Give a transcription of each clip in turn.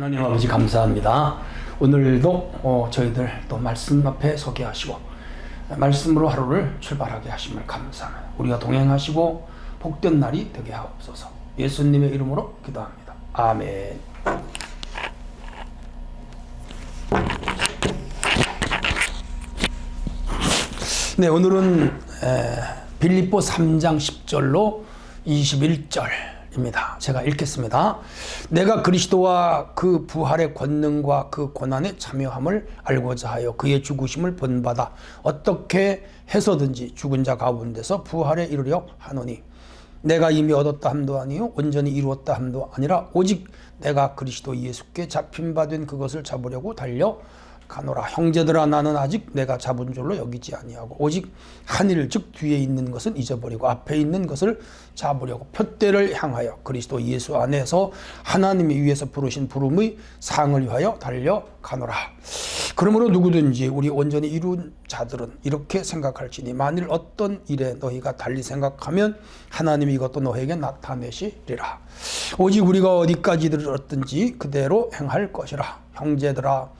하나님 아버지 감사합니다. 오늘도 어, 저희들 또 말씀 앞에 서게 하시고 말씀으로 하루를 출발하게 하심을 감사합니다. 우리가 동행하시고 복된 날이 되게 하옵소서. 예수님의 이름으로 기도합니다. 아멘. 네, 오늘은 에, 빌립보 3장 10절로 21절 입니다. 제가 읽겠습니다. 내가 그리스도와 그 부활의 권능과 그 고난에 참여함을 알고자 하여 그의 죽으심을 본받아 어떻게 해서든지 죽은 자 가운데서 부활에 이르려 하노니 내가 이미 얻었다 함도 아니요 온전히 이루었다 함도 아니라 오직 내가 그리스도 예수께 잡힌 바 된 그것을 잡으려고 달려 가노라 형제들아 나는 아직 내가 잡은 줄로 여기지 아니하고 오직 한일 즉 뒤에 있는 것은 잊어버리고 앞에 있는 것을 잡으려고 표대를 향하여 그리스도 예수 안에서 하나님이 위에서 부르신 부름의 상을 위하여 달려 가노라. 그러므로 누구든지 우리 온전히 이룬 자들은 이렇게 생각할지니 만일 어떤 일에 너희가 달리 생각하면 하나님이 이것도 너에게 나타내시리라. 오직 우리가 어디까지 들었든지 그대로 행할 것이라. 형제들아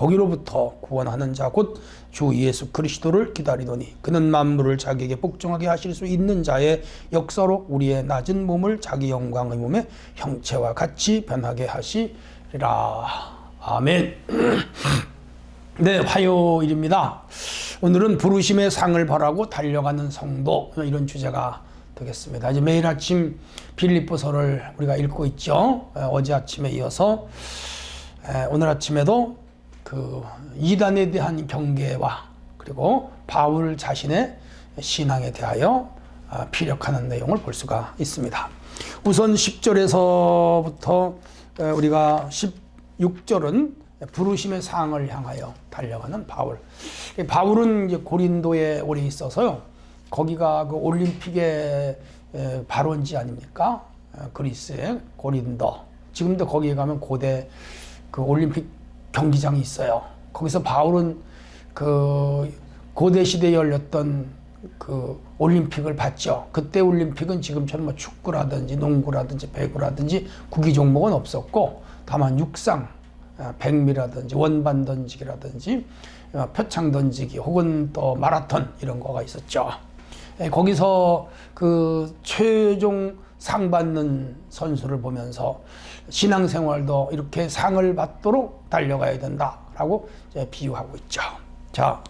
거기로부터 구원하는 자 곧 주 예수 그리스도를 기다리노니 그는 만물을 자기에게 복종하게 하실 수 있는 자의 역사로 우리의 낮은 몸을 자기 영광의 몸의 형체와 같이 변하게 하시리라. 아멘. 네 화요일입니다. 오늘은 부르심의 상을 바라고 달려가는 성도 이런 주제가 되겠습니다. 이제 매일 아침 빌립보서를 우리가 읽고 있죠. 어제 아침에 이어서 오늘 아침에도 그 이단에 대한 경계와 그리고 바울 자신의 신앙에 대하여 아, 피력하는 내용을 볼 수가 있습니다. 우선 10절에서부터 우리가 16절은 부르심의 상을 향하여 달려가는 바울. 바울은 고린도에 오래 있어서요. 거기가 그 올림픽의 발원지 아닙니까? 그리스의 고린도. 지금도 거기에 가면 고대 그 올림픽 경기장이 있어요. 거기서 바울은 그 고대 시대에 열렸던 그 올림픽을 봤죠. 그때 올림픽은 지금처럼 뭐 축구라든지 농구라든지 배구라든지 구기 종목은 없었고 다만 육상, 아, 백미라든지 원반 던지기라든지 아, 표창 던지기 혹은 또 마라톤 이런 거가 있었죠. 예, 거기서 그 최종 상 받는 선수를 보면서 신앙생활도 이렇게 상을 받도록 달려가야 된다라고 비유하고 있죠. 자,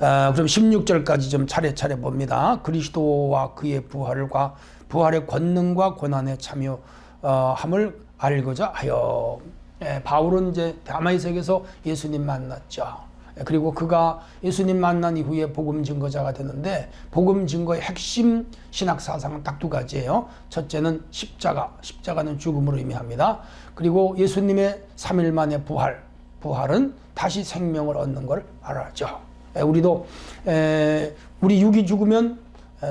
어, 그럼 16절까지 좀 차례차례 봅니다. 그리스도와 그의 부활과 부활의 권능과 고난에 참여함을 알고자 하여 예, 바울은 이제 다마이색에서 예수님 만났죠. 그리고 그가 예수님 만난 이후에 복음 증거자가 되는데 복음 증거의 핵심 신학 사상은 딱 두 가지예요. 첫째는 십자가, 십자가는 죽음으로 의미합니다. 그리고 예수님의 3일 만의 부활, 부활은 다시 생명을 얻는 걸 말하죠. 우리도 우리 육이 죽으면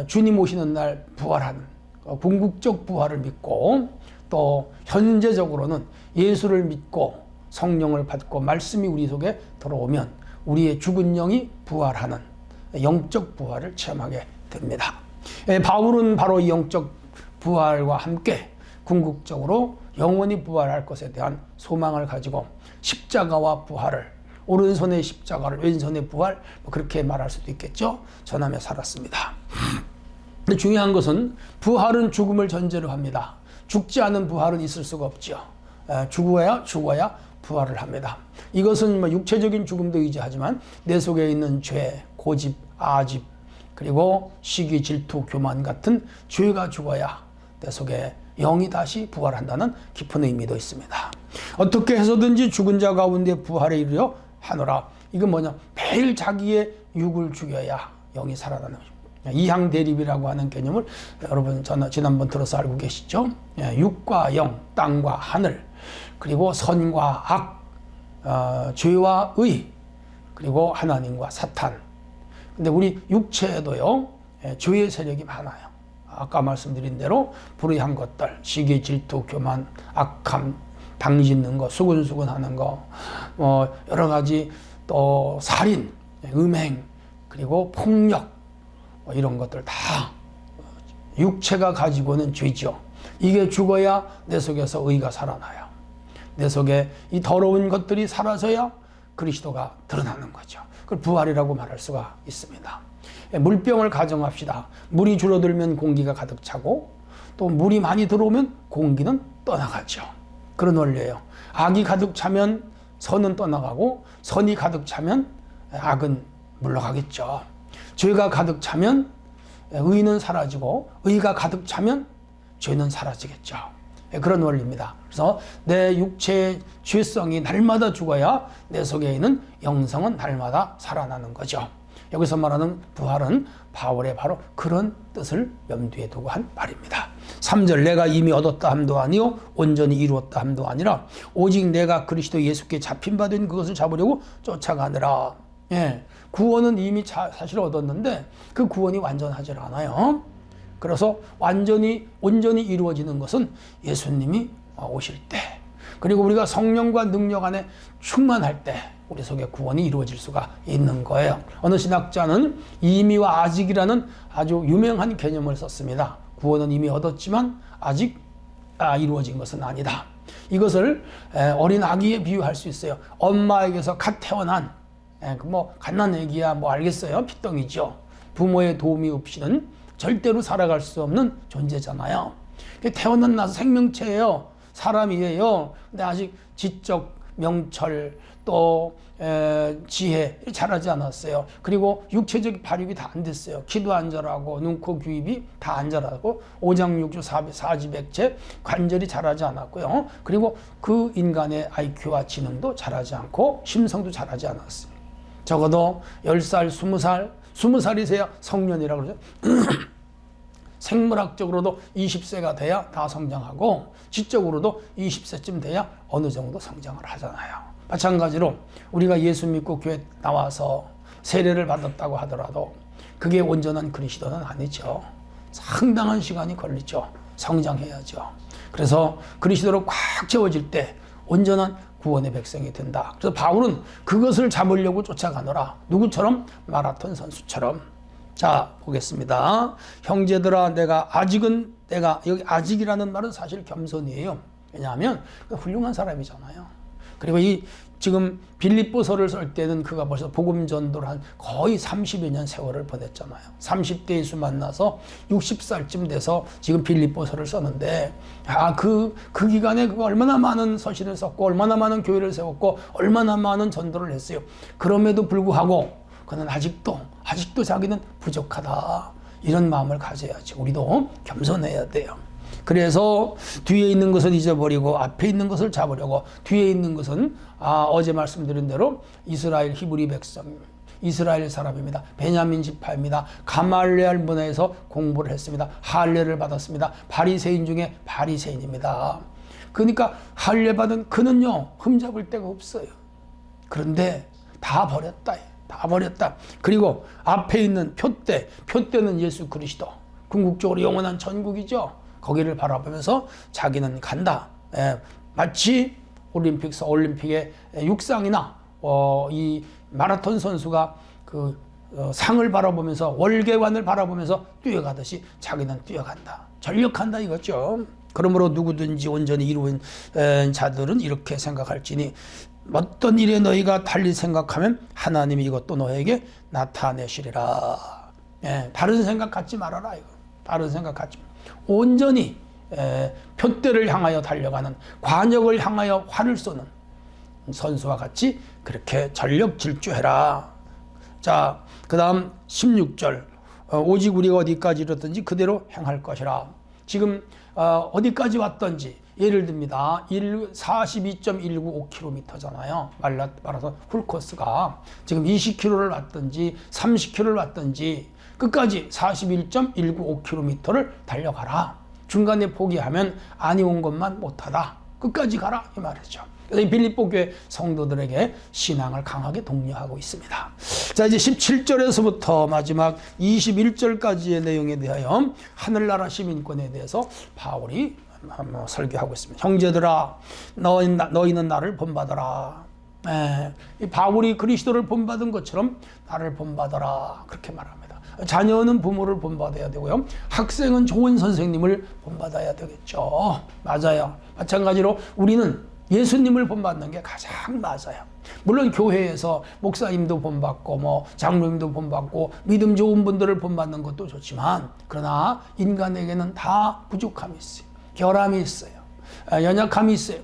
주님 오시는 날 부활한 어, 궁극적 부활을 믿고 또 현재적으로는 예수를 믿고 성령을 받고 말씀이 우리 속에 들어오면 우리의 죽은 영이 부활하는 영적 부활을 체험하게 됩니다. 바울은 바로 이 영적 부활과 함께 궁극적으로 영원히 부활할 것에 대한 소망을 가지고 십자가와 부활을 오른손의 십자가를 왼손의 부활 뭐 그렇게 말할 수도 있겠죠. 전하며 살았습니다. 근데 중요한 것은 부활은 죽음을 전제로 합니다. 죽지 않은 부활은 있을 수가 없죠. 죽어야 죽어야 부활을 합니다. 이것은 뭐 육체적인 죽음도 의지하지만 내 속에 있는 죄, 고집, 아집, 그리고 시기, 질투, 교만 같은 죄가 죽어야 내 속에 영이 다시 부활한다는 깊은 의미도 있습니다. 어떻게 해서든지 죽은 자 가운데 부활에 이르려 하노라. 이건 뭐냐? 매일 자기의 육을 죽여야 영이 살아나는. 이항 대립이라고 하는 개념을 여러분 지난번 들어서 알고 계시죠? 예, 육과 영, 땅과 하늘, 그리고 선과 악, 어, 죄와 의, 그리고 하나님과 사탄. 근데 우리 육체에도요, 예, 죄의 세력이 많아요. 아까 말씀드린 대로 불의한 것들, 시기, 질투, 교만, 악함, 당짓는 거, 수근수근 하는 거, 뭐 여러 가지 또 살인, 음행, 그리고 폭력 뭐 이런 것들 다 육체가 가지고는 죄죠. 이게 죽어야 내 속에서 의가 살아나요. 내 속에 이 더러운 것들이 사라져야 그리스도가 드러나는 거죠. 그걸 부활이라고 말할 수가 있습니다. 예, 물병을 가정합시다. 물이 줄어들면 공기가 가득 차고 또 물이 많이 들어오면 공기는 떠나가죠. 그런 원리예요. 악이 가득 차면 선은 떠나가고 선이 가득 차면 악은 물러가겠죠. 죄가 가득 차면 의는 사라지고 의가 가득 차면 죄는 사라지겠죠. 예, 그런 원리입니다. 그래서 내 육체의 죄성이 날마다 죽어야 내 속에 있는 영성은 날마다 살아나는 거죠. 여기서 말하는 부활은 바울의 바로 그런 뜻을 염두에 두고 한 말입니다. 3절 내가 이미 얻었다 함도 아니요 온전히 이루었다 함도 아니라 오직 내가 그리스도 예수께 잡힌 바 된 그것을 잡으려고 쫓아가느라. 예. 구원은 이미 자, 사실 얻었는데 그 구원이 완전하지 않아요. 그래서 완전히 온전히 이루어지는 것은 예수님이 오실 때 그리고 우리가 성령과 능력 안에 충만할 때 우리 속에 구원이 이루어질 수가 있는 거예요. 어느 신학자는 이미와 아직이라는 아주 유명한 개념을 썼습니다. 구원은 이미 얻었지만 아직 아, 이루어진 것은 아니다. 이것을 어린 아기에 비유할 수 있어요. 엄마에게서 갓 태어난 그뭐 갓난 애기야 뭐 알겠어요. 피덩이죠. 부모의 도움이 없이는 절대로 살아갈 수 없는 존재잖아요. 태어난 나서 생명체예요. 사람이에요. 근데 아직 지적 명철 또 에, 지혜 잘하지 않았어요. 그리고 육체적 발육이 다 안 됐어요. 키도 안 자라고 눈코 귀입이 다 안 자라고 오장육주 사지백체 관절이 자라지 않았고요. 그리고 그 인간의 IQ와 지능도 자라지 않고 심성도 자라지 않았어요. 적어도 10살, 20살, 20살이세야 성년이라고 그러죠. 생물학적으로도 20세가 돼야 다 성장하고 지적으로도 20세쯤 돼야 어느 정도 성장을 하잖아요. 마찬가지로 우리가 예수 믿고 교회 나와서 세례를 받았다고 하더라도 그게 온전한 그리스도는 아니죠. 상당한 시간이 걸리죠. 성장해야죠. 그래서 그리스도로 꽉 채워질 때 온전한 구원의 백성이 된다. 그래서 바울은 그것을 잡으려고 쫓아가노라. 누구처럼? 마라톤 선수처럼. 자, 보겠습니다. 형제들아, 내가 아직은, 내가, 여기 아직이라는 말은 사실 겸손이에요. 왜냐하면 훌륭한 사람이잖아요. 그리고 이 지금 빌립보서를 쓸 때는 그가 벌써 복음 전도를 한 거의 30여 년 세월을 보냈잖아요. 30대 예수 만나서 60살쯤 돼서 지금 빌립보서를 썼는데 아그그 그 기간에 그 얼마나 많은 서신을 썼고 얼마나 많은 교회를 세웠고 얼마나 많은 전도를 했어요. 그럼에도 불구하고 그는 아직도 아직도 자기는 부족하다. 이런 마음을 가져야지. 우리도 겸손해야 돼요. 그래서 뒤에 있는 것을 잊어버리고 앞에 있는 것을 잡으려고 뒤에 있는 것은 아, 어제 말씀드린 대로 이스라엘 히브리 백성 이스라엘 사람입니다. 베냐민 지파입니다. 가말레알 문화에서 공부를 했습니다. 할례를 받았습니다. 바리새인 중에 바리새인입니다. 그러니까 할례 받은 그는요 흠잡을 데가 없어요. 그런데 다 버렸다. 다 버렸다. 그리고 앞에 있는 표대, 표대는 예수 그리스도. 궁극적으로 영원한 전국이죠. 거기를 바라보면서 자기는 간다. 예, 마치 올림픽, 올림픽의 육상이나 어, 이 마라톤 선수가 그 어, 상을 바라보면서 월계관을 바라보면서 뛰어가듯이 자기는 뛰어간다. 전력한다 이거죠. 그러므로 누구든지 온전히 이루인 자들은 이렇게 생각할지니 어떤 일에 너희가 달리 생각하면 하나님이 이것도 너에게 나타내시리라. 예, 다른 생각 갖지 말아라 이거. 다른 생각 갖지. 온전히 에, 표대를 향하여 달려가는 관역을 향하여 활을 쏘는 선수와 같이 그렇게 전력 질주해라. 자, 그다음 16절. 어, 오직 우리가 어디까지 이르든지 그대로 행할 것이라. 지금 어, 어디까지 왔던지 예를 듭니다. 42.195km잖아요. 말라, 말아서 풀코스가 지금 20km를 왔든지 30km를 왔든지 끝까지 41.195km를 달려가라. 중간에 포기하면 아니 온 것만 못하다. 끝까지 가라 이 말이죠. 그래서 이 빌립보 교회 성도들에게 신앙을 강하게 독려하고 있습니다. 자, 이제 17절에서부터 마지막 21절까지의 내용에 대하여 하늘나라 시민권에 대해서 바울이 설교하고 있습니다. 형제들아, 너희, 너희는 나를 본받아라. 예, 이 바울이 그리스도를 본받은 것처럼 나를 본받아라. 그렇게 말합니다. 자녀는 부모를 본받아야 되고요. 학생은 좋은 선생님을 본받아야 되겠죠. 맞아요. 마찬가지로 우리는 예수님을 본받는 게 가장 맞아요. 물론 교회에서 목사님도 본받고 뭐 장로님도 본받고 믿음 좋은 분들을 본받는 것도 좋지만 그러나 인간에게는 다 부족함이 있어요. 결함이 있어요. 아, 연약함이 있어요.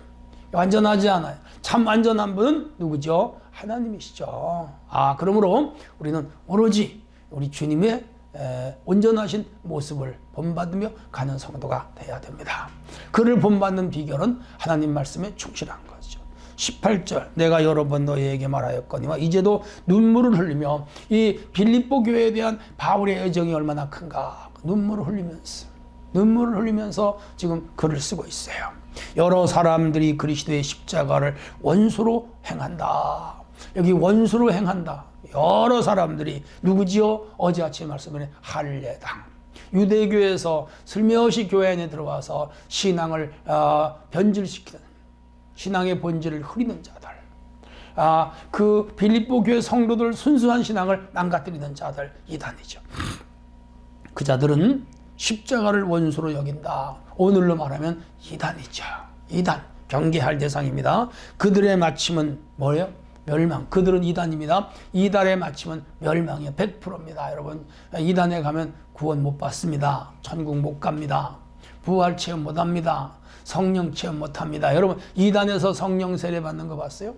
완전하지 않아요. 참 완전한 분은 누구죠? 하나님이시죠. 아, 그러므로 우리는 오로지 우리 주님의 에, 온전하신 모습을 본받으며 가는 성도가 되어야 됩니다. 그를 본받는 비결은 하나님 말씀에 충실한 거죠. 18절 내가 여러 번 너희에게 말하였거니와 이제도 눈물을 흘리며 이 빌립보 교회에 대한 바울의 애정이 얼마나 큰가 눈물을 흘리면서 눈물을 흘리면서 지금 글을 쓰고 있어요. 여러 사람들이 그리스도의 십자가를 원수로 행한다. 여기 원수로 행한다. 여러 사람들이 누구지요? 어제 아침 말씀에 할례당. 유대교에서 슬며시 교회 안에 들어와서 신앙을 어, 변질시키는 신앙의 본질을 흐리는 자들. 아, 그 빌립보 교회 성도들 순수한 신앙을 망가뜨리는 자들 이단이죠. 그 자들은 십자가를 원수로 여긴다. 오늘로 말하면 이단이죠. 이단. 경계할 대상입니다. 그들의 마침은 뭐예요? 멸망. 그들은 이단입니다. 이단의 마침은 멸망이에요. 100%입니다. 여러분. 이단에 가면 구원 못 받습니다. 천국 못 갑니다. 부활 체험 못 합니다. 성령 체험 못 합니다. 여러분, 이단에서 성령 세례 받는 거 봤어요?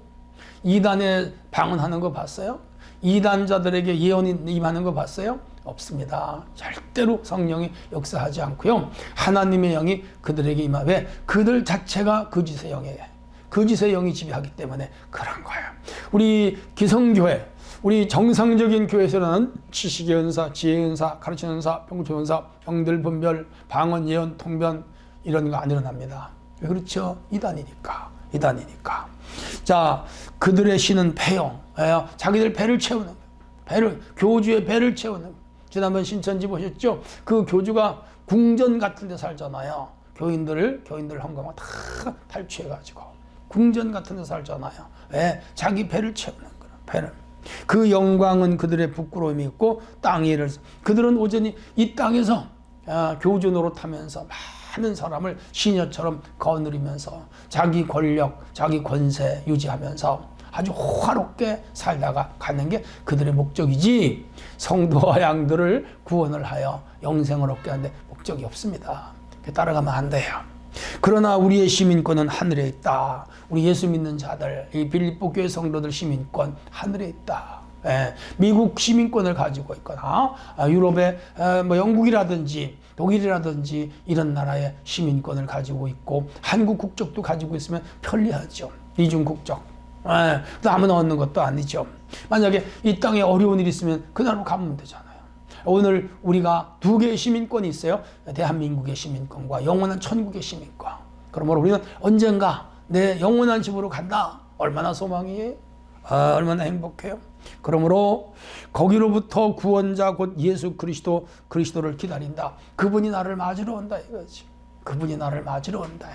이단에 방언하는 거 봤어요? 이단자들에게 예언이 임하는 거 봤어요? 없습니다. 절대로 성령이 역사하지 않고요. 하나님의 영이 그들에게 임하. 왜? 그들 자체가 거짓의 영이에요. 거짓의 영이 지배하기 때문에 그런 거예요. 우리 기성교회, 우리 정상적인 교회에서는 지식의 은사, 지혜의 은사, 가르치는 은사, 병조 은사, 병들 분별, 방언, 예언, 통변 이런 거 안 일어납니다. 왜 그렇죠? 이단이니까. 이단이니까. 자, 그들의 신은 배용. 예, 자기들 배를 채우는. 배를, 교주의 배를 채우는. 지난번 신천지 보셨죠? 그 교주가 궁전 같은 데 살잖아요. 교인들을, 교인들 헌금을 다 탈취해 가지고. 궁전 같은 데 살잖아요. 왜? 자기 배를 채우는 거예요. 배를. 그 영광은 그들의 부끄러움이 있고 땅 일을 그들은 오전이 이 땅에서 아, 교주 노릇하면서 많은 사람을 시녀처럼 거느리면서 자기 권력, 자기 권세 유지하면서 아주 호화롭게 살다가 가는 게 그들의 목적이지 성도와 양들을 구원을 하여 영생을 얻게 하는데 목적이 없습니다. 따라가면 안 돼요. 그러나 우리의 시민권은 하늘에 있다. 우리 예수 믿는 자들, 이 빌립보 교회 성도들 시민권 하늘에 있다. 예, 미국 시민권을 가지고 있거나 아, 유럽의 에, 뭐 영국이라든지 독일이라든지 이런 나라의 시민권을 가지고 있고 한국 국적도 가지고 있으면 편리하죠. 이중 국적. 예, 아무나 얻는 것도 아니죠. 만약에 이 땅에 어려운 일이 있으면 그 나라로 가면 되잖아요. 오늘 우리가 두 개의 시민권이 있어요. 대한민국의 시민권과 영원한 천국의 시민권. 그러므로 우리는 언젠가 내 영원한 집으로 간다. 얼마나 소망이에요? 아, 얼마나 행복해요? 그러므로 거기로부터 구원자 곧 예수 그리스도 그리스도를 기다린다. 그분이 나를 맞으러 온다 이거지. 그분이 나를 맞으러 온다.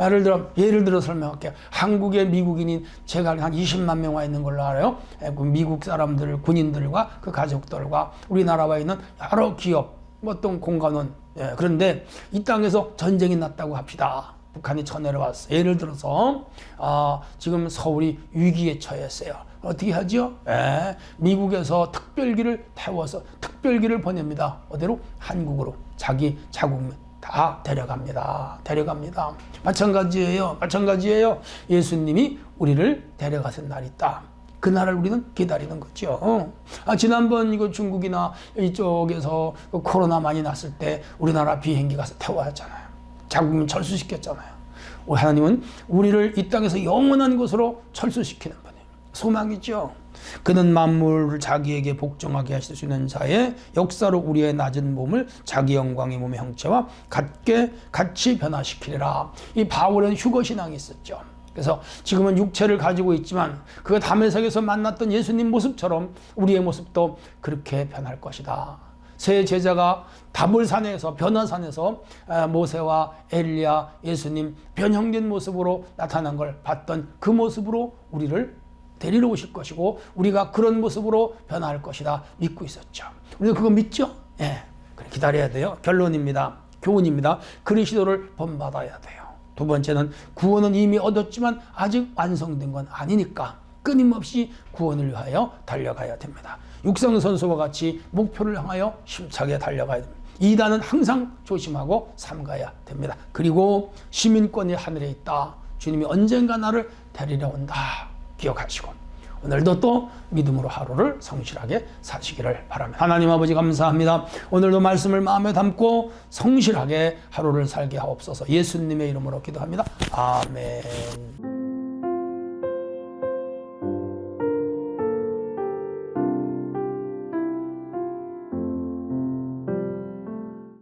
예를 들어 예를 들어 설명할게요. 한국에 미국인이 제가 한 20만 명 와 있는 걸로 알아요. 예, 그 미국 사람들, 군인들과 그 가족들과 우리나라와 있는 여러 기업, 뭐 어떤 공간원. 예, 그런데 이 땅에서 전쟁이 났다고 합시다. 북한이 쳐내려왔어. 예를 들어서 아, 지금 서울이 위기에 처했어요. 어떻게 하죠? 예, 미국에서 특별기를 태워서 특별기를 보냅니다. 어디로? 한국으로 자기 자국 다 데려갑니다. 데려갑니다. 마찬가지예요. 마찬가지예요. 예수님이 우리를 데려가신 날이 있다. 그날을 우리는 기다리는 거죠. 어. 아, 지난번 이거 중국이나 이쪽에서 그 코로나 많이 났을 때 우리나라 비행기 가서 태워왔잖아요. 자국민 철수시켰잖아요. 하나님은 우리를 이 땅에서 영원한 곳으로 철수시키는 분이에요. 소망이죠. 그는 만물을 자기에게 복종하게 하실 수 있는 자의 역사로 우리의 낮은 몸을 자기 영광의 몸의 형체와 같게 같이 변화시키리라. 이 바울은 휴거 신앙이 있었죠. 그래서 지금은 육체를 가지고 있지만 그 담에석에서 만났던 예수님 모습처럼 우리의 모습도 그렇게 변할 것이다. 새 제자가 다볼산에서 변화산에서 아, 모세와 엘리야 예수님 변형된 모습으로 나타난 걸 봤던 그 모습으로 우리를 데리러 오실 것이고 우리가 그런 모습으로 변화할 것이다 믿고 있었죠. 우리가 그거 믿죠? 예. 그래 기다려야 돼요. 결론입니다. 교훈입니다. 그리스도를 본받아야 돼요. 두 번째는 구원은 이미 얻었지만 아직 완성된 건 아니니까 끊임없이 구원을 위하여 달려가야 됩니다. 육상 선수와 같이 목표를 향하여 힘차게 달려가야 됩니다. 이단은 항상 조심하고 삼가야 됩니다. 그리고 시민권이 하늘에 있다. 주님이 언젠가 나를 데리러 온다. 기억하시고 오늘도 또 믿음으로 하루를 성실하게 사시기를 바랍니다. 하나님 아버지 감사합니다. 오늘도 말씀을 마음에 담고 성실하게 하루를 살게 하옵소서. 예수님의 이름으로 기도합니다. 아멘.